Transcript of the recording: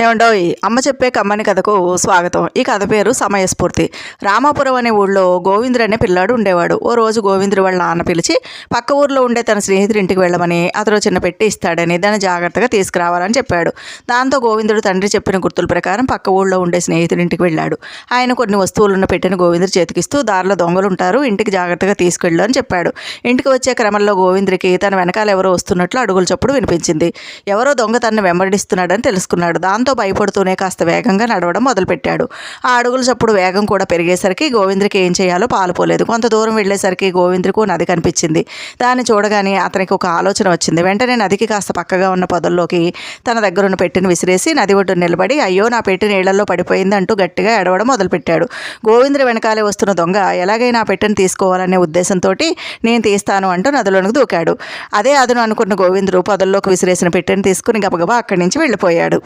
ఏమండోయ్ అమ్మ చెప్పే కమ్మని కథకు స్వాగతం. ఈ కథ పేరు సమయస్ఫూర్తి. రామాపురం అనే ఊళ్ళో గోవిందుడు అనే పిల్లాడు ఉండేవాడు. ఓ రోజు గోవిందుడు వాళ్ళ నాన్న పిలిచి పక్క ఊర్లో ఉండే తన స్నేహితుడి ఇంటికి వెళ్ళమని అతను చిన్న పెట్టి ఇస్తాడని దాన్ని జాగ్రత్తగా తీసుకురావాలని చెప్పాడు. దాంతో గోవిందుడు తండ్రి చెప్పిన గుర్తుల ప్రకారం పక్క ఊళ్ళో ఉండే స్నేహితుడి ఇంటికి వెళ్ళాడు. ఆయన కొన్ని వస్తువులను పెట్టిన గోవిందుడు చేతికిస్తూ దారిలో దొంగలు ఉంటారు ఇంటికి జాగ్రత్తగా తీసుకెళ్ళు అని చెప్పాడు. ఇంటికి వచ్చే క్రమంలో గోవిందుడికి తన వెనకాల ఎవరో వస్తున్నట్లు అడుగుల చప్పుడు వినిపించింది. ఎవరో దొంగ తనను వెంబడిస్తున్నాడని తెలుసుకున్నాడు. దాంతో భయపడుతూనే కాస్త వేగంగా నడవడం మొదలుపెట్టాడు. ఆ అడుగుల చప్పుడు వేగం కూడా పెరిగేసరికి గోవింద్రికి ఏం చేయాలో పాలుపోలేదు. కొంత దూరం వెళ్ళేసరికి గోవింద్రకు నది కనిపించింది. దాన్ని చూడగానే అతనికి ఒక ఆలోచన వచ్చింది. వెంటనే నదికి కాస్త పక్కగా ఉన్న పొదల్లోకి తన దగ్గరున్న పెట్టిన విసిరేసి నది ఒడ్డు నిలబడి అయ్యో నా పెట్టి నీళ్ళలో పడిపోయింది అంటూ గట్టిగా ఎడవడం మొదలుపెట్టాడు. గోవింద్ర వెనకాలే వస్తున్న దొంగ ఎలాగైనా ఆ పెట్టెను తీసుకోవాలనే ఉద్దేశంతో నేను తీస్తాను అంటూ నదిలోనికి దూకాడు. అదే అదను అనుకున్న గోవింద్రు పొదల్లోకి విసిరేసిన పెట్టెని తీసుకుని గబగబా అక్కడి నుంచి వెళ్ళిపోయాడు.